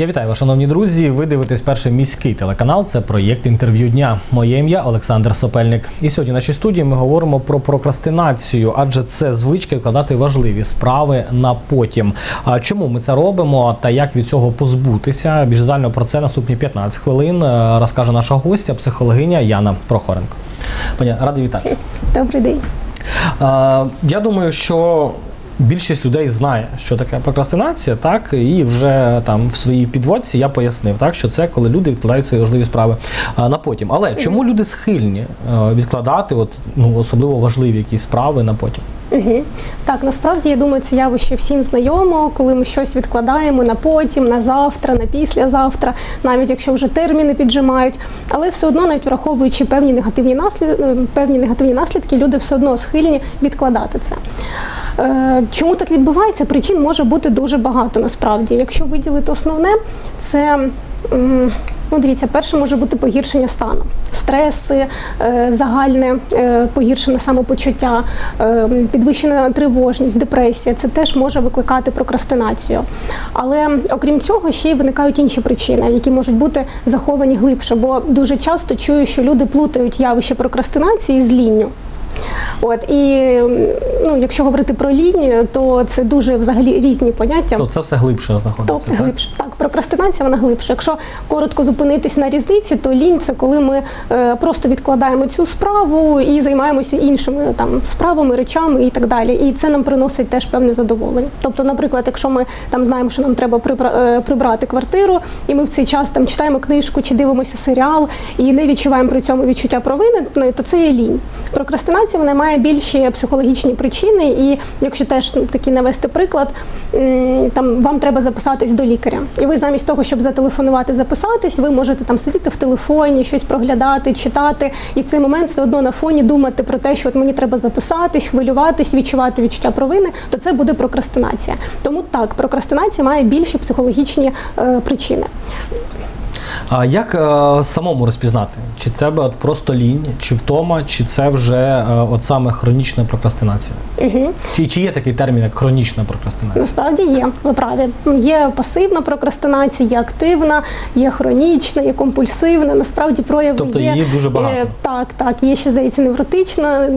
Я вітаю вас, шановні друзі. Ви дивитесь перший міський телеканал. Це проєкт інтерв'ю дня. Моє ім'я Олександр Сопельник. І сьогодні в нашій студії ми говоримо про прокрастинацію, адже це звичка відкладати важливі справи на потім. А чому ми це робимо та як від цього позбутися? Більш детально про це наступні 15 хвилин е, розкаже наша гостя, психологиня Яна Прохоренко. Пані, радий вітати. Добрий день. Е, Я думаю, що більшість людей знає, що таке прокрастинація, так і вже там в своїй підводці я пояснив, так що це коли люди відкладають свої важливі справи на потім. Але чому люди схильні е, відкладати, от ну особливо важливі якісь справи на потім? Угу. Так, насправді я думаю, це явище всім знайомо, коли ми щось відкладаємо на потім, на завтра, на післязавтра, навіть якщо вже терміни піджимають. Але все одно, навіть враховуючи певні негативні наслідки, певні негативні наслідки, люди все одно схильні відкладати це. Е, Чому так відбувається? Причин може бути дуже багато насправді. Якщо виділити основне, це ну дивіться, перше може бути погіршення стану, стреси, е, загальне е, погіршене самопочуття, підвищена тривожність, депресія. Це теж може викликати прокрастинацію. Але окрім цього, ще й виникають інші причини, які можуть бути заховані глибше. Бо дуже часто чую, що люди плутають явище прокрастинації з лінню. От і ну, якщо говорити про лінію, то це дуже взагалі різні поняття. То це все глибше знаходиться. Тобто глибше. Так, прокрастинація вона глибше. Якщо коротко зупинитись на різниці, то лінь це коли ми е, просто відкладаємо цю справу і займаємося іншими там справами, речами і так далі. І це нам приносить теж певне задоволення. Тобто, наприклад, якщо ми там знаємо, що нам треба е, прибрати квартиру, і ми в цей час там читаємо книжку чи дивимося серіал і не відчуваємо при цьому відчуття провини, ну, то це є лінь. Прокрастинація вона має більші психологічні причини, і якщо теж такий навести приклад, там вам треба записатись до лікаря, і ви замість того, щоб зателефонувати, записатись, ви можете там сидіти в телефоні, щось проглядати, читати, і в цей момент все одно на фоні думати про те, що от мені треба записатись, хвилюватись, відчувати відчуття провини, то це буде прокрастинація. Тому так, прокрастинація має більші психологічні е, причини. А як е, самому розпізнати, чи це от просто лінь, чи втома, чи це вже е, от саме хронічна прокрастинація? Угу. Чи, чи є такий термін, як хронічна прокрастинація? Насправді є, ви праві. Є пасивна прокрастинація, є активна, є хронічна, є компульсивна. Насправді прояви Тобто є. її дуже багато. Е, Так, так. Є ще здається невротична,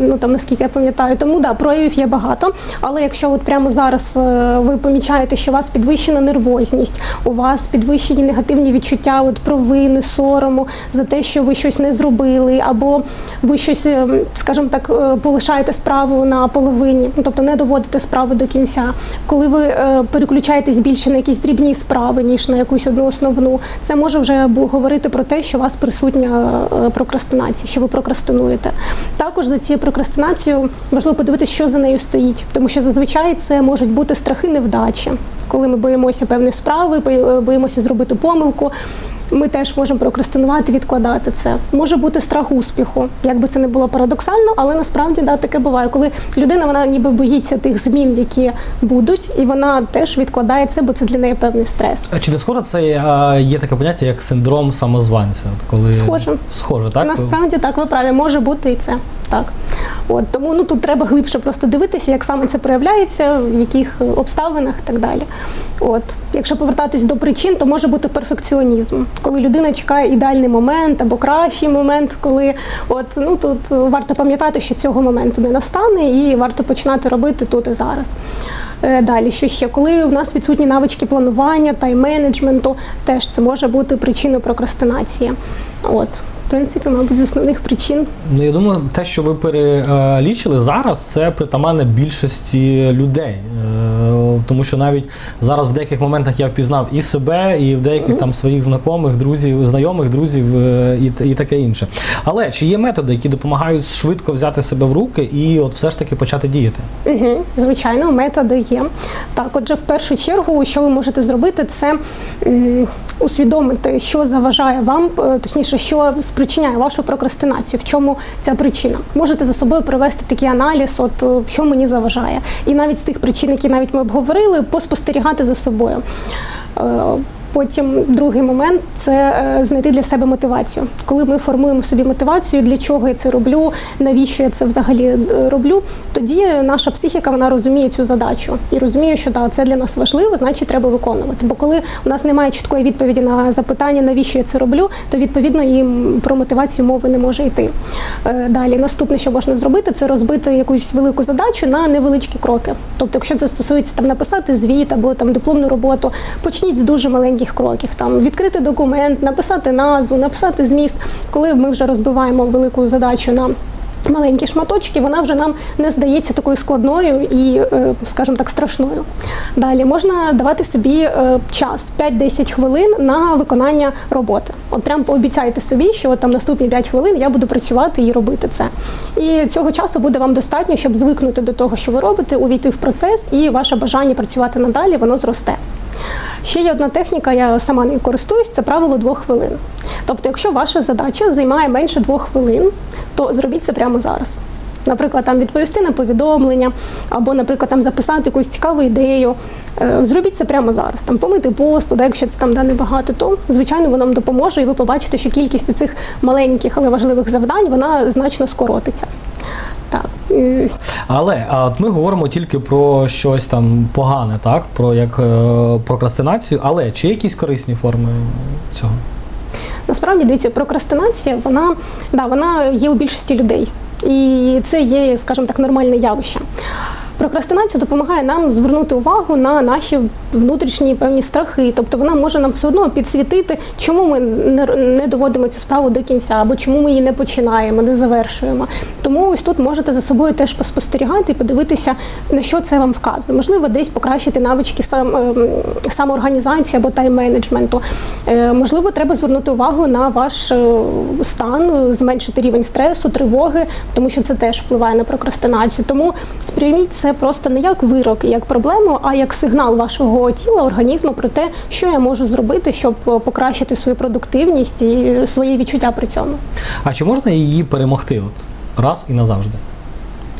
ну там наскільки я пам'ятаю. Тому да, проявів є багато. Але якщо от прямо зараз е, ви помічаєте, що у вас підвищена нервозність, у вас підвищені негативні відчуття от провини, сорому за те, що ви щось не зробили, або ви щось, е, скажімо так, е, полишаєте справу на половині, ну, тобто не доводите справу до кінця. Коли ви е, переключаєтесь більше на якісь дрібні справи, ніж на якусь одну основну, це може вже говорити про те, що у вас присутня е, прокрастинація, що ви прокрастинуєте. Також за цією прокрастинацією важливо подивитися, що за нею стоїть, тому що зазвичай це можуть бути страхи невдачі, коли ми боїмося певної справи, бої- боїмося зробити помилку. Ми теж можемо прокрастинувати, відкладати це. Може бути страх успіху, як би це не було парадоксально, але насправді да, таке буває, коли людина вона ніби боїться тих змін, які будуть, і вона теж відкладає це, бо це для неї певний стрес. А Чи не схоже це е, є таке поняття, як синдром самозванця? Коли Схоже. Схоже, так? Насправді так, ви праві, може бути і це. Так. От, тому ну, тут треба глибше просто дивитися, як саме це проявляється, в яких обставинах і так далі. От. Якщо повертатись до причин, то може бути перфекціонізм, коли людина чекає ідеальний момент або кращий момент, коли от, ну, тут варто пам'ятати, що цього моменту не настане, і варто починати робити тут і зараз. Е, Далі, що ще? Коли в нас відсутні навички планування, тайм-менеджменту, теж це може бути причиною прокрастинації. От, в принципі, мабуть, з основних причин. Ну я думаю, те, що ви перелічили зараз, це притаманне більшості людей. Тому що навіть зараз в деяких моментах я впізнав і себе, і в деяких там своїх знайомих, друзів, знайомих, друзів е, і, і таке інше. Але чи є методи, які допомагають швидко взяти себе в руки і от все ж таки почати діяти? Угу, звичайно, методи є. Так, отже, в першу чергу, що ви можете зробити, це усвідомити, що заважає вам, е, точніше, що спричиняє вашу прокрастинацію, в чому ця причина. Можете за собою провести такий аналіз, от е, що мені заважає. І навіть з тих причин, які навіть ми обговорили, поспостерігати за собою. Потім другий момент це е, знайти для себе мотивацію. Коли ми формуємо собі мотивацію, для чого я це роблю, навіщо я це взагалі е, роблю, тоді наша психіка вона розуміє цю задачу і розуміє, що да, це для нас важливо, значить треба виконувати. Бо коли у нас немає чіткої відповіді на запитання, навіщо я це роблю, то відповідно їм про мотивацію мови не може йти. Е, Далі наступне, що можна зробити, це розбити якусь велику задачу на невеличкі кроки. Тобто, якщо це стосується там написати звіт або там дипломну роботу, почніть з дуже маленьких кроків. Там відкрити документ, написати назву, написати зміст. Коли ми вже розбиваємо велику задачу на маленькі шматочки, вона вже нам не здається такою складною і, е, скажімо так, страшною. Далі можна давати собі е, час 5-10 хвилин на виконання роботи. От прям пообіцяйте собі, що там наступні 5 хвилин я буду працювати і робити це. І цього часу буде вам достатньо, щоб звикнути до того, що ви робите, увійти в процес, і ваше бажання працювати надалі воно зросте. Ще є одна техніка, я сама нею користуюсь, це правило двох хвилин. Тобто, якщо ваша задача займає менше двох хвилин, то зробіть це прямо зараз. Наприклад, там відповісти на повідомлення, або, наприклад, там записати якусь цікаву ідею. Е, Зробіть це прямо зараз. Там помити посуд, якщо це там да, небагато, то звичайно воно вам допоможе, і ви побачите, що кількість у цих маленьких, але важливих завдань вона значно скоротиться. Але от ми говоримо тільки про щось там погане, так? Про як е, прокрастинацію, але чи якісь корисні форми цього? Насправді дивіться, прокрастинація, вона да, вона є у більшості людей, і це є, скажімо так, нормальне явище. Прокрастинація допомагає нам звернути увагу на наші внутрішні певні страхи. Тобто вона може нам все одно підсвітити, чому ми не, доводимо цю справу до кінця, або чому ми її не починаємо, не завершуємо. Тому ось тут можете за собою теж поспостерігати і подивитися, на що це вам вказує. Можливо, десь покращити навички сам, ем, самоорганізації або тайм-менеджменту. Е, Можливо, треба звернути увагу на ваш е, стан, зменшити рівень стресу, тривоги, тому що це теж впливає на прокрастинацію. Тому сприйміть це просто не як вирок, як проблему, а як сигнал вашого тіла, організму про те, що я можу зробити, щоб е, покращити свою продуктивність і свої відчуття при цьому. А чи можна її перемогти от раз і назавжди?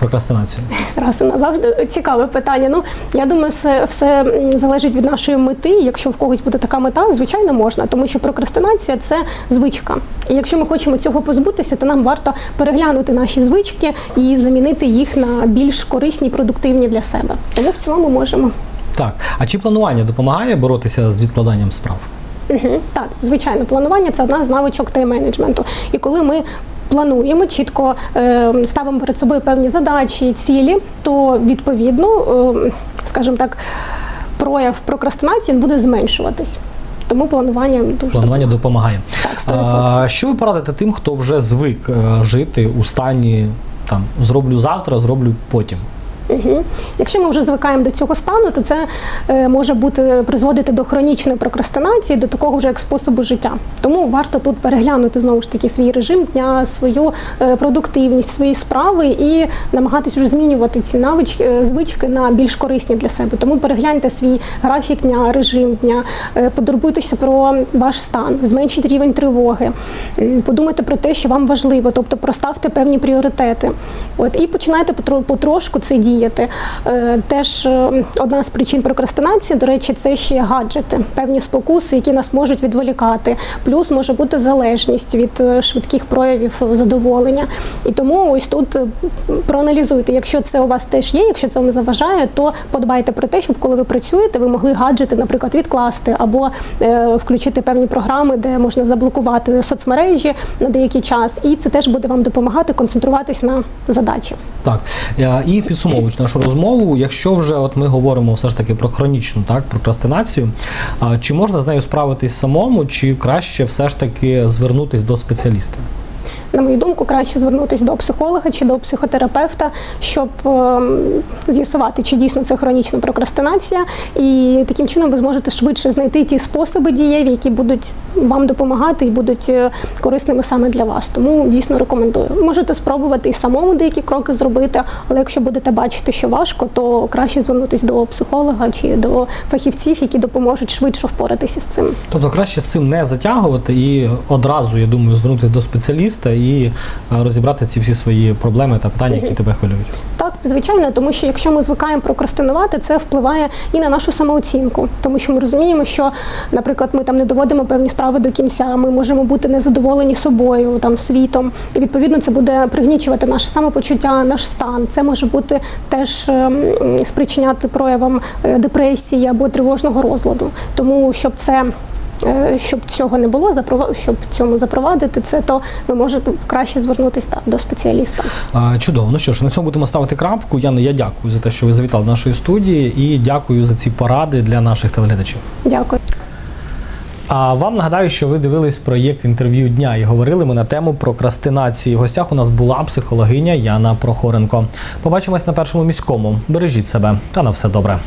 Прокрастинацію? Раз і назавжди цікаве питання. Ну я думаю, все, все залежить від нашої мети. Якщо в когось буде така мета, звичайно можна, тому що прокрастинація це звичка. І якщо ми хочемо цього позбутися, то нам варто переглянути наші звички і замінити їх на більш корисні, продуктивні для себе. Тому в цілому можемо. Так. А чи планування допомагає боротися з відкладанням справ? Угу. Так, звичайно, планування це одна з навичок тайм-менеджменту. І коли ми плануємо, чітко е, ставимо перед собою певні задачі, цілі, то відповідно, е, скажімо так, прояв прокрастинації буде зменшуватись. Тому планування дуже Планування допомагає. Так, 100%. А, що ви порадите тим, хто вже звик е, жити у стані там зроблю завтра, зроблю потім? Угу. Якщо ми вже звикаємо до цього стану, то це е, може бути призводити до хронічної прокрастинації, до такого вже як способу життя. Тому варто тут переглянути знову ж таки свій режим дня, свою е, продуктивність, свої справи і намагатись вже змінювати ці навички, е, звички на більш корисні для себе. Тому перегляньте свій графік дня, режим дня, подурбуйтеся про ваш стан, зменшіть рівень тривоги, подумайте про те, що вам важливо, тобто проставте певні пріоритети. От і починайте потро- потрошку це діяти. Е, Теж е, одна з причин прокрастинації, до речі, це ще гаджети, певні спокуси, які нас можуть відволікати. Плюс може бути залежність від е, швидких проявів задоволення. І тому ось тут проаналізуйте, якщо це у вас теж є, якщо це вам заважає, то подбайте про те, щоб коли ви працюєте, ви могли гаджети, наприклад, відкласти або включити певні програми, де можна заблокувати соцмережі на деякий час, і це теж буде вам допомагати концентруватись на задачі. Так. І підсумовуючи нашу розмову, якщо вже от ми говоримо все ж таки про хронічну так, прокрастинацію, чи можна з нею справитись самому, чи краще все ж таки звернутись до спеціаліста? На мою думку, краще звернутися до психолога чи до психотерапевта, щоб ем, з'ясувати, чи дійсно це хронічна прокрастинація, і таким чином ви зможете швидше знайти ті способи дієві, які будуть вам допомагати і будуть е, корисними саме для вас. Тому дійсно рекомендую. Можете спробувати і самому деякі кроки зробити, але якщо будете бачити, що важко, то краще звернутися до психолога чи до фахівців, які допоможуть швидше впоратися з цим. Тобто краще з цим не затягувати і одразу, я думаю, звернутися до спеціаліста і е, розібрати ці всі свої проблеми та питання, які тебе хвилюють. Так, звичайно, тому що якщо ми звикаємо прокрастинувати, це впливає і на нашу самооцінку, тому що ми розуміємо, що, наприклад, ми там не доводимо певні справи до кінця, ми можемо бути незадоволені собою, там світом, і відповідно це буде пригнічувати наше самопочуття, наш стан. Це може бути теж ем, спричиняти проявам е, депресії або тривожного розладу. Тому щоб це щоб цього не було, щоб цьому запровадити це, то ви можете краще звернутися так, до спеціаліста. Чудово. Ну що ж, на цьому будемо ставити крапку. Яна, я дякую за те, що ви завітали до нашої студії, і дякую за ці поради для наших телеглядачів. Дякую. А вам нагадаю, що ви дивились проєкт інтерв'ю дня і говорили ми на тему прокрастинації. В гостях у нас була психологиня Яна Прохоренко. Побачимось на першому міському. Бережіть себе та на все добре.